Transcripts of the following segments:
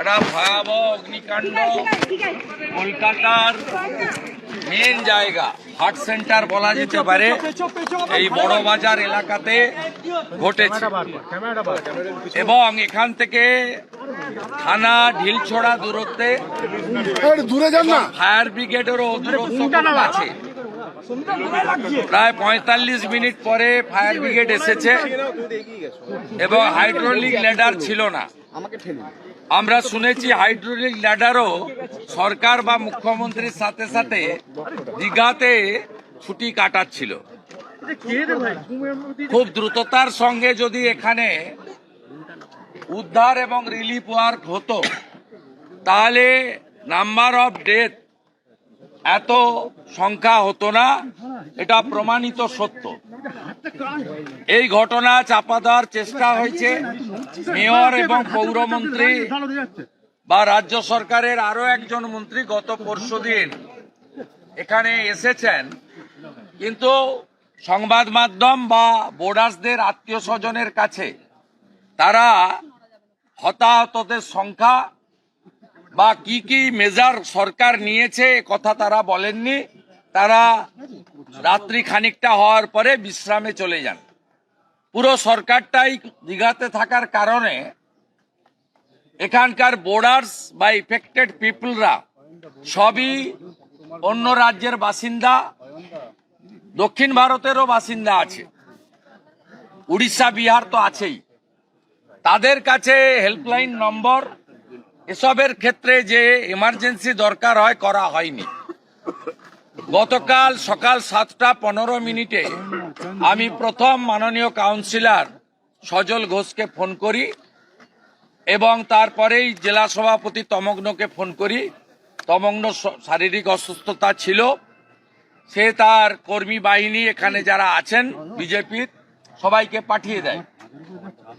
একটা ভয়াবহ অগ্নিকাণ্ড। কলকাতার মেন জায়গা হার্ট সেন্টার বলা যেতে পারে এই বড় বাজার এলাকাতে ঘটেছে। এবং এখান থেকে থানা ঢিলছড়া দূরত্বে দূরে যান না। ফায়ার ব্রিগেডেরও দূরত্ব আছে। প্রায় পঁয়তাল্লিশ মিনিট পরে ফায়ার ব্রিগেড এসেছে। এবং হাইড্রোলিক ল্যাডার ছিল না। আমরা শুনেছি হাইড্রোলিক ল্যাডারও সরকার বা মুখ্যমন্ত্রীর সাথে সাথে দীঘাতে ছুটি কাটাচ্ছিল। খুব দ্রুততার সঙ্গে যদি এখানে উদ্ধার এবং রিলিফ ওয়ার্ক হতো, তাহলে নাম্বার অফ ডেথ এত সংখ্যা হতো না, এটা প্রমাণিত সত্য। এই ঘটনা চাপা দেওয়ার চেষ্টা হয়েছে মেয়র এবং পৌরমন্ত্রী বা রাজ্য সরকারের আরও একজন মন্ত্রী গত পরশুদিন এখানে এসেছেন। কিন্তু সংবাদ মাধ্যম বা বোর্ডার্সদের আত্মীয় স্বজনের কাছে তারা হতাহতদের সংখ্যা বা কি কি মেজার সরকার নিয়েছে কথা তারা বলেননি। তারা রাত্রি খানিকটা হওয়ার পরে বিশ্রামে চলে যান। পুরো সরকারটাই দীঘাতে থাকার কারণে এখানকার বোর্ডার্স বা ইফেক্টেড পিপলরা সবই অন্য রাজ্যের বাসিন্দা, দক্ষিণ ভারতেরও বাসিন্দা আছে। উড়িষ্যা, বিহার তো আছেই। তাদের কাছে হেল্পলাইন নম্বর এসবের ক্ষেত্রে যে এমার্জেন্সি দরকার হয়, করা হয়নি। গতকাল সকাল সাতটা পনেরো মিনিটে আমি প্রথম মাননীয় কাউন্সিলর সজল ঘোষকে ফোন করি এবং তারপরেই জেলা সভাপতি তমগ্নকে ফোন করি। তমগ্ন শারীরিক অসুস্থতা ছিল। সে তার কর্মী বাহিনী এখানে যারা আছেন, বিজেপির, সবাইকে পাঠিয়ে দেয়।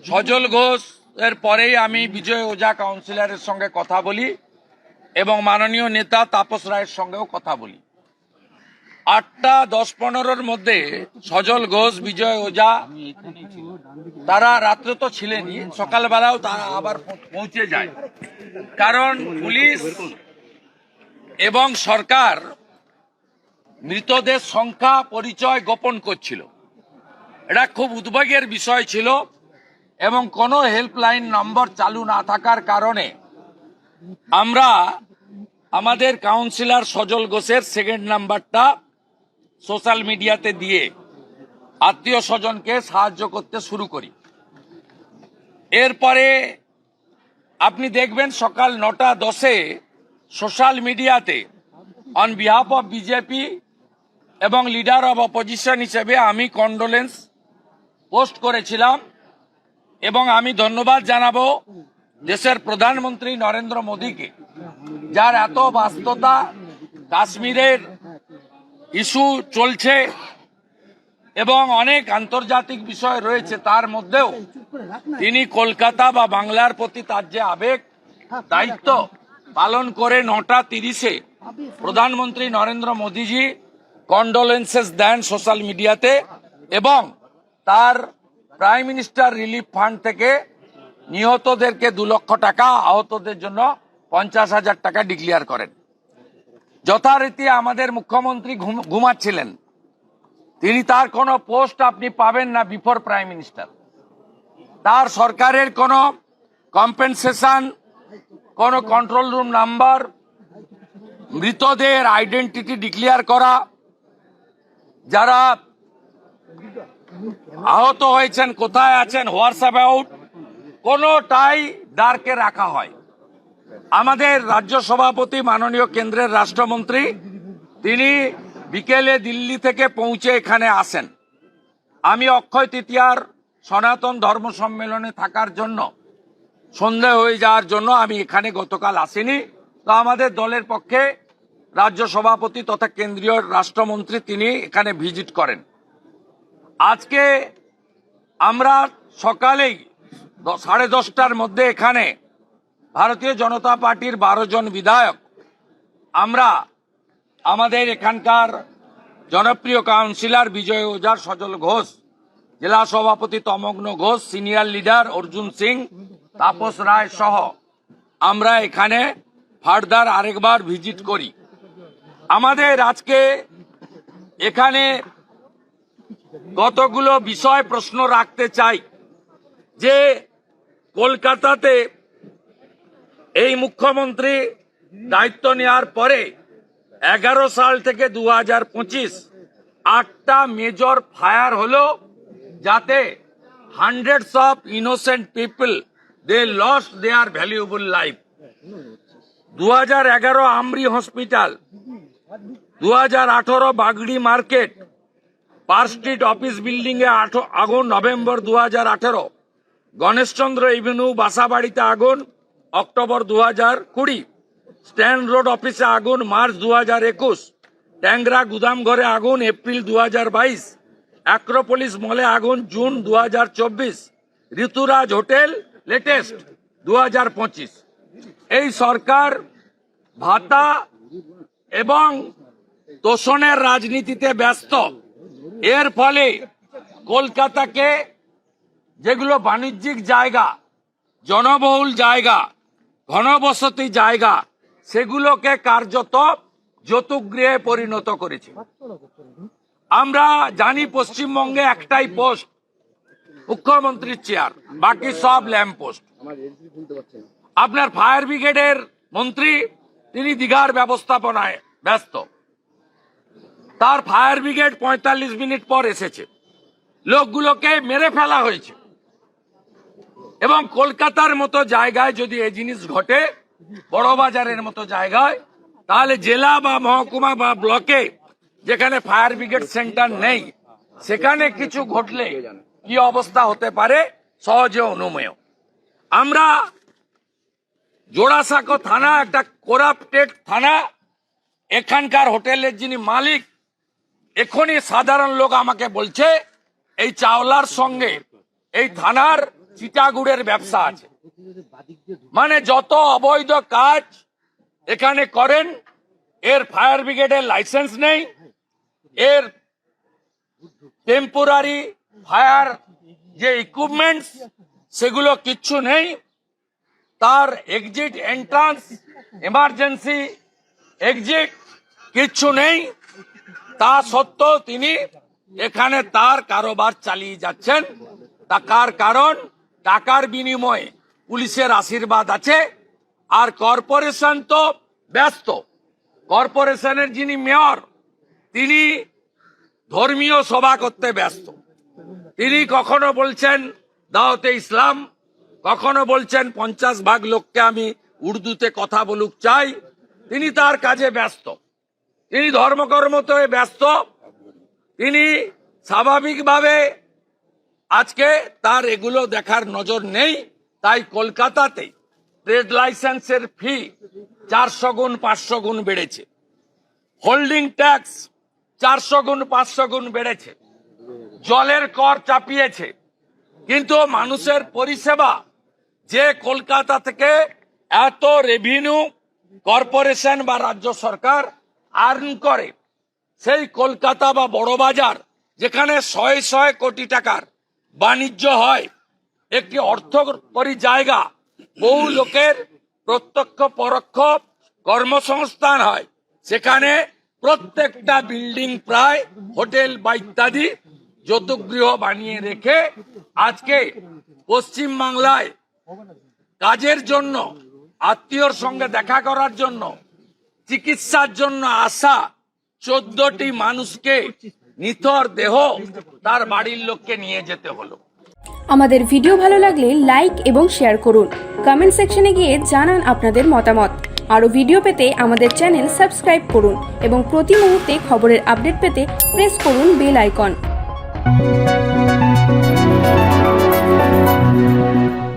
সজল ঘোষ এর পরেই আমি বিজয় ওঝা কাউন্সিলরের সঙ্গে কথা বলি এবং মাননীয় নেতা তাপস রায়ের সঙ্গেও কথা বলি। আটটা দশ পনেরোর মধ্যে সজল ঘোষ, বিজয় ওঝা, তারা রাত্রে তো ছিলেনই, সকালবেলাও তারা আবার পৌঁছে যায়। কারণ পুলিশ এবং সরকার মৃতদের সংখ্যা, পরিচয় গোপন করছিল। এটা খুব উদ্বেগের বিষয় ছিল। এবং কোনো হেল্পলাইন নম্বর চালু না থাকার কারণে আমরা আমাদের কাউন্সিলর সজল ঘোষের সেকেন্ড নাম্বারটা সোশ্যাল মিডিয়াতে দিয়ে আত্মীয় স্বজনকে সাহায্য করতে শুরু করি। এরপরে আপনি দেখবেন সকাল নটা দশে সোশ্যাল মিডিয়াতে অন বিহাফ অফ বিজেপি এবং লিডার অব অপোজিশন হিসেবে আমি কন্ডোলেন্স পোস্ট করেছিলাম। এবং আমি ধন্যবাদ জানাব দেশের প্রধানমন্ত্রী নরেন্দ্র মোদীকে, যার এত বাস্তবতা কাশ্মীরের ইস্যু চলছে এবং অনেক আন্তর্জাতিক বিষয় রয়েছে, তার মধ্যেও তিনি কলকাতা বা বাংলার প্রতি তার যে আবেগ, দায়িত্ব পালন করে নটা তিরিশে প্রধানমন্ত্রী নরেন্দ্র মোদীজি কন্ডোলেন্সেস দেন সোশ্যাল মিডিয়াতে এবং তার প্রাইম মিনিস্টার রিলিফ ফান্ড থেকে নিহতদেরকে দু লক্ষ টাকা, আহতদের জন্য পঞ্চাশ হাজার টাকা ডিক্লেয়ার করেন। যথারীতি আমাদের মুখ্যমন্ত্রী ঘুম- ঘুমাচ্ছিলেন। তিনি তার কোনো পোস্ট আপনি পাবেন না বিফোর প্রাইম মিনিস্টার তার সরকারের কোনো কম্পেনসেশন কোনো কন্ট্রোল রুম নাম্বার মৃতদের আইডেন্টিটি ডিক্লেয়ার করা, যারা আহত হয়েছেন, কোথায় আছেন হোয়াটস অ্যাবাউট। কোনোটাই ডার্কে রাখা হয়। আমাদের রাজ্য সভাপতি, মাননীয় কেন্দ্রের রাষ্ট্রমন্ত্রী, তিনি বিকেলে দিল্লি থেকে পৌঁছে এখানে আসেন। আমি অক্ষয় তৃতীয়ার সনাতন ধর্ম সম্মেলনে থাকার জন্য, সন্ধে হয়ে যাওয়ার জন্য আমি এখানে গতকাল আসিনি। তো আমাদের দলের পক্ষে রাজ্য সভাপতি তথা কেন্দ্রীয় রাষ্ট্রমন্ত্রী তিনি এখানে ভিজিট করেন। আজকে আমরা সকালেই সাড়ে দশটার মধ্যে এখানে ভারতীয় জনতা পার্টির বারো জন বিধায়ক, আমরা আমাদের এখানকার জনপ্রিয় কাউন্সিলর বিজয় ওঝার, সজল ঘোষ, জেলা সভাপতি তমগ্ন ঘোষ, সিনিয়র লিডার অর্জুন সিং, তাপস রায় সহ আমরা এখানে ফার্দার আরেকবার ভিজিট করি। আমাদের আজকে এখানে কতগুলো বিষয় প্রশ্ন রাখতে চাই যে কলকাতাতে এই মুখ্যমন্ত্রী দায়িত্ব নেওয়ার পরে এগারো সাল থেকে দু হাজার পঁচিশ আটটা মেজর ফায়ার হলো যাতে hundreds of innocent people they lost their valuable life দু হাজার এগারো আমরি হসপিটাল দু হাজার আঠারো Bagri market Park Street office building এ আগুন, নভেম্বর দু হাজার আঠারো। গণেশচন্দ্র এভিনিউ, বাসাবাড়িতে আগুন, অক্টোবর দু হাজার কুড়ি। স্ট্যান্ড রোড অফিসে আগুন, মার্চ দু হাজার একুশ। ট্যাংরা গুদাম ঘরে আগুন, এপ্রিল দু হাজার বাইশ অ্যাক্রোপলিস মলে আগুন, জুন দু হাজার চব্বিশ। ঋতুরাজ হোটেল, লেটেস্ট দু হাজার পঁচিশ। এই সরকার ভাতা এবং তোষণের রাজনীতিতে ব্যস্ত। এর ফলে কলকাতাকে যেগুলো বাণিজ্যিক জায়গা, জনবহুল জায়গা, ঘনবসতি জায়গা, সেগুলোকে কার্যত যতুগৃহে পরিণত করেছে। আমরা জানি পশ্চিমবঙ্গে একটাই পোস্ট, মুখ্যমন্ত্রীর চেয়ার, বাকি সব ল্যাম্প পোস্ট। আপনার ফায়ার ব্রিগেডের মন্ত্রী, তিনি দীঘার ব্যবস্থাপনায় ব্যস্ত। তার ফায়ার ব্রিগেড পঁয়তাল্লিশ মিনিট পর এসেছে। লোকগুলোকে মেরে ফেলা হয়েছে। এবং কলকাতার মতো জায়গায় যদি এই জিনিস ঘটে বড় বাজারের মতো জায়গায়, তাহলে জেলা বা মহকুমা বা ব্লকে যেখানে ফায়ার ব্রিগেড সেন্টার নেই, সেখানে কিছু ঘটলে কি অবস্থা হতে পারে? সহজে অনুমেয়। আমরা জোড়াসাঁকো থানা, একটা কোরাপ্টেড থানা, এখানকার হোটেলের যিনি মালিক এখনই সাধারণ লোক আমাকে বলছে, এই চাওলার সঙ্গে এই থানার চিটাগুড়ের ব্যবসা আছে। মানে যত অবৈধ কাজ এখানে করেন, এর ফায়ার ব্রিগেডের লাইসেন্স নেই, এর টেম্পোরারি ফায়ার যে ইকুইপমেন্টস সেগুলো কিচ্ছু নেই। তার এক্সিট এন্ট্রান্স এমার্জেন্সি এক্সিট কিচ্ছু নেই। তা সত্ত্বেও তিনি এখানে তার কারোবার চালিয়ে যাচ্ছেন। টাকার কারণ? টাকার বিনিময়ে পুলিশের আশীর্বাদ আছে আর কর্পোরেশন তো ব্যস্ত। কর্পোরেশনের যিনি মেয়র, তিনি ধর্মীয় সভা করতে ব্যস্ত। তিনি কখনো বলছেন দাওতে ইসলাম কখনো বলছেন, পঞ্চাশ ভাগ লোককে আমি উর্দুতে কথা বলুক চাই তিনি তার কাজে ব্যস্ত। তিনি ধর্মকর্মতে ব্যস্ত। তিনি স্বাভাবিকভাবে আজকে তার এগুলো দেখার নজর নেই, তাই কলকাতাতে ট্রেড লাইসেন্সের ফি চারশো গুণ, পাঁচশো গুণ বেড়েছে। হোল্ডিং ট্যাক্স চারশো গুণ, পাঁচশো গুণ বেড়েছে। জলের কর চাপিয়েছে। কিন্তু মানুষের পরিষেবা যে কলকাতা থেকে এত রেভিনিউ কর্পোরেশন বা রাজ্য সরকার আর্ন করে, সেই কলকাতা বা বড় বাজার যেখানে শয়ে শয়ে কোটি টাকার বাণিজ্য হয়, একটি অর্থকরী জায়গা, বহু লোকের প্রত্যক্ষ পরোক্ষ কর্মসংস্থান হয়। সেখানে প্রত্যেকটা বিল্ডিং প্রায় হোটেল বা ইত্যাদি যতগৃহ বানিয়ে রেখে আজকে পশ্চিম বাংলায় কাজের জন্য, আত্মীয়র সঙ্গে দেখা করার জন্য চিকিৎসার জন্য আসা চোদ্দটি মানুষকে নিথর দেহ তার বাড়ির লোককে নিয়ে যেতে হলো। আমাদের ভিডিও ভালো লাগলে লাইক এবং শেয়ার করুন। কমেন্ট সেকশনে গিয়ে জানান আপনাদের মতামত। আরও ভিডিও পেতে আমাদের চ্যানেল সাবস্ক্রাইব করুন এবং প্রতি মুহূর্তে খবরের আপডেট পেতে প্রেস করুন বেল আইকন।